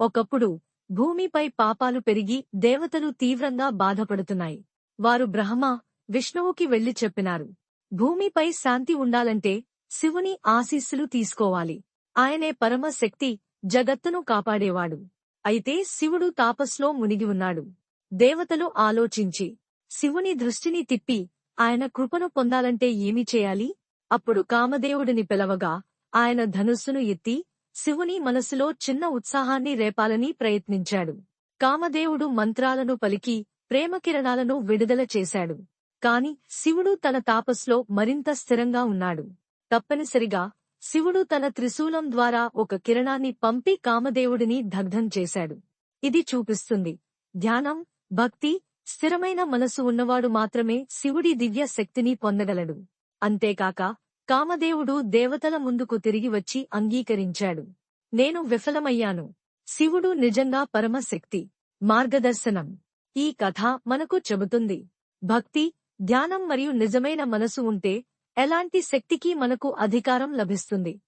ఒకప్పుడు భూమిపై పాపాలు పెరిగి దేవతలు తీవ్రంగా బాధపడుతున్నాయి. వారు బ్రహ్మ విష్ణువుకి వెళ్ళి చెప్పినారు. భూమిపై శాంతి ఉండాలంటే శివుని ఆశీస్సులు తీసుకోవాలి. ఆయనే పరమశక్తి జగత్తును కాపాడేవాడు. అయితే శివుడు తాపస్లో మునిగి ఉన్నాడు. దేవతలు ఆలోచించి శివుని దృష్టిని తిప్పి ఆయన కృపను పొందాలంటే ఏమి చేయాలి? అప్పుడు కామదేవుడిని పిలవగా ఆయన ధనుస్సును ఎత్తి శివుని మనసులో చిన్న ఉత్సాహాన్ని రేపాలని ప్రయత్నించాడు. కామదేవుడు మంత్రాలను పలికి ప్రేమకిరణాలను విడుదల చేశాడు. కాని శివుడు తన తాపస్లో మరింత స్థిరంగా ఉన్నాడు. తప్పనిసరిగా శివుడు తన త్రిశూలం ద్వారా ఒక కిరణాన్ని పంపి కామదేవుడిని దగ్ధం చేశాడు. ఇది చూపిస్తుంది. ధ్యానం భక్తి స్థిరమైన మనసు ఉన్నవాడు మాత్రమే శివుడి దివ్య శక్తిని పొందగలడు. అంతేకాక కామదేవుడు దేవతల ముందుకు తిరిగి వచ్చి అంగీకరించాడు. నేను విఫలమయ్యాను. శివుడు నిజంగా పరమశక్తి మార్గదర్శనం. ఈ కథ మనకు చెబుతుంది. భక్తి ధ్యానం మరియు నిజమైన మనసు ఉంటే ఎలాంటి శక్తికి మనకు అధికారం లభిస్తుంది?